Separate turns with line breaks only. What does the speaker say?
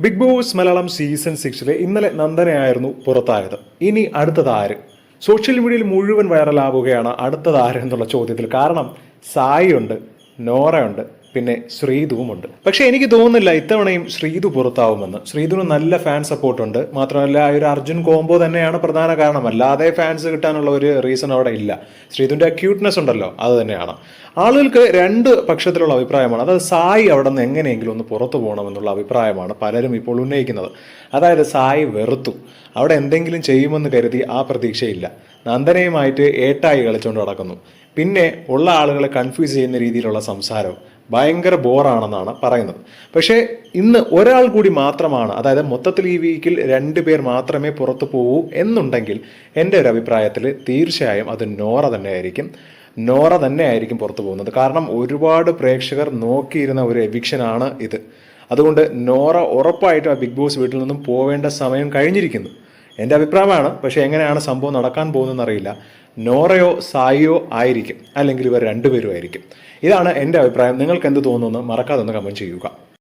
Big boss Malayalam season സിക്സിലെ ഇന്നലെ നന്ദനയായിരുന്നു പുറത്തായത്. ഇനി അടുത്തത് ആര്? സോഷ്യൽ മീഡിയയിൽ മുഴുവൻ വൈറലാവുകയാണ് അടുത്തത് ആര് എന്നുള്ള ചോദ്യത്തിൽ കാരണം സായി ഉണ്ട് നോറയുണ്ട് പിന്നെ ശ്രീതുവുമുണ്ട് പക്ഷെ എനിക്ക് തോന്നുന്നില്ല ഇത്തവണയും ശ്രീതു പുറത്താവുമെന്ന്. ശ്രീതുവിന് നല്ല ഫാൻ സപ്പോർട്ട് ഉണ്ട്. മാത്രമല്ല ആ ഒരു അർജുൻ കോംബോ തന്നെയാണ് പ്രധാന കാരണം. അല്ലാതെ ഫാൻസ് കിട്ടാനുള്ള ഒരു റീസൺ അവിടെ ഇല്ല. ശ്രീതുവിന്റെ ക്യൂട്ട്നെസ് ഉണ്ടല്ലോ അത് തന്നെയാണ്. ആളുകൾക്ക് രണ്ട് പക്ഷത്തിലുള്ള അഭിപ്രായമാണ്. അതായത് സായി അവിടെ നിന്ന് എങ്ങനെയെങ്കിലും ഒന്ന് പുറത്തു പോകണമെന്നുള്ള അഭിപ്രായമാണ് പലരും ഇപ്പോൾ ഉന്നയിക്കുന്നത്. അതായത് സായി വെറുത്തു. അവിടെ എന്തെങ്കിലും ചെയ്യുമെന്ന് കരുതി ആ പ്രതീക്ഷയില്ല. നന്ദനയുമായിട്ട് ഏട്ടായി കളിച്ചുകൊണ്ട് നടക്കുന്നു. പിന്നെ ഉള്ള ആളുകളെ കൺഫ്യൂസ് ചെയ്യുന്ന രീതിയിലുള്ള സംസാരവും. ഭയങ്കര ബോറാണെന്നാണ് പറയുന്നത്. പക്ഷേ ഇന്ന് ഒരാൾ കൂടി മാത്രമാണ് അതായത് മൊത്തത്തിൽ ഈ വീക്കിൽ രണ്ട് പേർ മാത്രമേ പുറത്തു പോകൂ എന്നുണ്ടെങ്കിൽ എന്റെ ഒരു അഭിപ്രായത്തിൽ തീർച്ചയായും അത് നോറ തന്നെ ആയിരിക്കും നോറ തന്നെ ആയിരിക്കും പുറത്തു പോകുന്നത്. കാരണം ഒരുപാട് പ്രേക്ഷകർ നോക്കിയിരുന്ന ഒരു എവിക്ഷനാണ് ഇത്. അതുകൊണ്ട് നോറ ഉറപ്പായിട്ടും ആ ബിഗ് ബോസ് വീട്ടിൽ നിന്നും പോവേണ്ട സമയം കഴിഞ്ഞിരിക്കുന്നു. എന്റെ അഭിപ്രായമാണ്. പക്ഷേ എങ്ങനെയാണ് സംഭവം നടക്കാൻ പോകുന്നതെന്ന് അറിയില്ല നോറയോ സായിയോ ആയിരിക്കും. അല്ലെങ്കിൽ ഇവർ രണ്ടുപേരും ആയിരിക്കും ഇതാണ് എന്റെ അഭിപ്രായം. നിങ്ങൾക്ക് എന്ത് തോന്നുന്നു മറക്കാതെ ഒന്ന് കമന്റ് ചെയ്യുക.